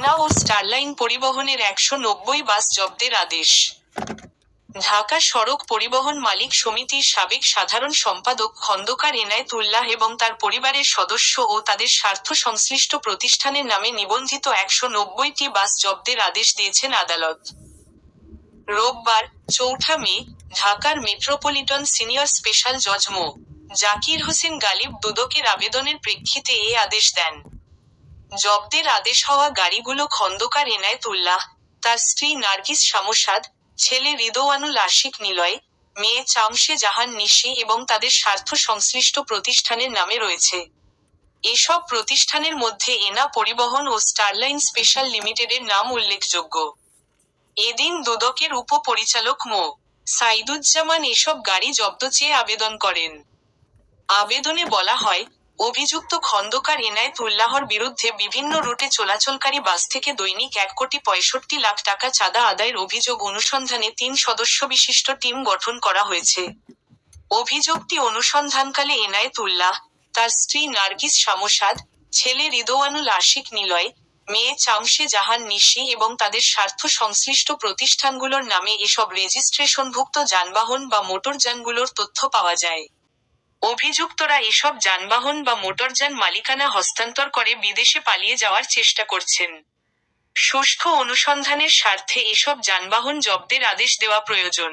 এনা ও Starline পরিবহনের একশো নব্বই বাস জব্দের আদেশ। ঢাকা সড়ক পরিবহন মালিক সমিতির সাবেক সাধারণ সম্পাদক খন্দকার এনায়েতুল্লাহ এবং তার পরিবারের সদস্য ও তাদের স্বার্থ সংশ্লিষ্ট প্রতিষ্ঠানের নামে নিবন্ধিত একশো নব্বইটি বাস জব্দের আদেশ দিয়েছেন আদালত। রোববার চৌঠা মে ঢাকার মেট্রোপলিটন সিনিয়র স্পেশাল জজ মো জাকির হোসেন গালিব দুদকের আবেদনের প্রেক্ষিতে এ আদেশ দেন। জব্দের আদেশ হওয়া গাড়িগুলো খন্দকার এনায়েতুল্লাহ, তার স্ত্রী নার্গিস শামসাদ, ছেলে রিদোয়ানুল আশিক নিলয়, মেয়ে চামশে জাহান নিশি এবং তাদের স্বার্থ সংশ্লিষ্ট প্রতিষ্ঠানের নামে রয়েছে। এসব প্রতিষ্ঠানের মধ্যে এনা পরিবহন ও স্টারলাইন স্পেশাল লিমিটেডের নাম উল্লেখযোগ্য। এদিন দুদকের উপপরিচালক মো. সাইদুজ্জামান এসব গাড়ি জব্দ চেয়ে আবেদন করেন। আবেদনে বলা হয় অভিযুক্ত খন্দকার এনায়েতুল্লাহর বিরুদ্ধে বিভিন্ন রুটে চলাচলকারী বাস থেকে দৈনিক এক কোটি পঁয়ষট্টি লাখ টাকা চাঁদা আদায়ের অভিযোগ অনুসন্ধানে তিন সদস্য বিশিষ্ট টিম গঠন করা হয়েছে। অভিযোগটি অনুসন্ধানকালে এনায়েতুল্লাহ তার স্ত্রী নার্গিস শামসাদ, ছেলে রিদোয়ানুল আশিক নিলয়, মেয়ে চামশে জাহান নিশি এবং তাদের স্বার্থ সংশ্লিষ্ট প্রতিষ্ঠানগুলোর নামে এসব রেজিস্ট্রেশনভুক্ত যানবাহন বা মোটরযানগুলোর তথ্য পাওয়া যায়। অভিযুক্তরা এসব যানবাহন বা মোটরযান মালিকানা হস্তান্তর করে বিদেশে পালিয়ে যাওয়ার চেষ্টা করছেন। সুষ্ঠু অনুসন্ধানের স্বার্থে এসব যানবাহন জব্দের আদেশ দেওয়া প্রয়োজন।